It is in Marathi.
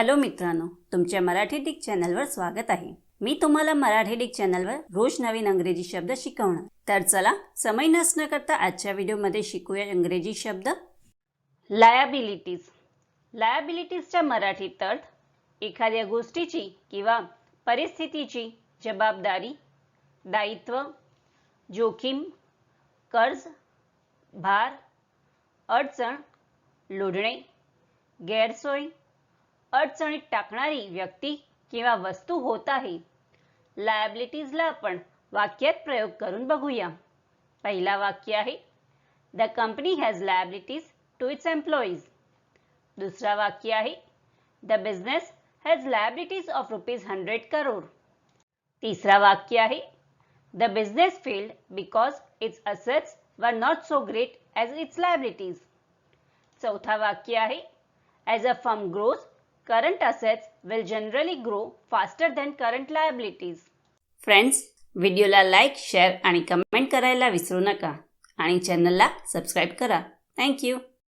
हॅलो मित्रांनो तुमच्या मराठी डिक चॅनलवर स्वागत आहे. मी तुम्हाला मराठी डिक चॅनलवर रोज नवीन अंग्रेजी शब्द शिकवणार. तर चला समय नसणं करता आजच्या व्हिडिओमध्ये शिकूया इंग्रजी शब्द. लायाबिलिटीज लायाबिलिटीजच्या मराठीत अर्थ एखाद्या गोष्टीची किंवा परिस्थितीची जबाबदारी दायित्व जोखीम कर्ज भार अडचण लोढणे गैरसोय अडचणीत टाकणारी व्यक्ती किंवा वस्तू होत आहे. लायबिलिटीजला आपण वाक्यात प्रयोग करून बघूया. पहिला वाक्य आहे the company has liabilities to its employees दुसरा वाक्य आहे the business has liabilities of rupees hundred crore तिसरा वाक्य आहे the business failed because its assets were not so great as its liabilities चौथा वाक्य आहे as a firm grows current assets will generally grow faster than current liabilities friends व्हिडिओला लाईक शेअर आणि कमेंट करायला विसरू नका. आणि चॅनलला सबस्क्राईब करा. थँक्यू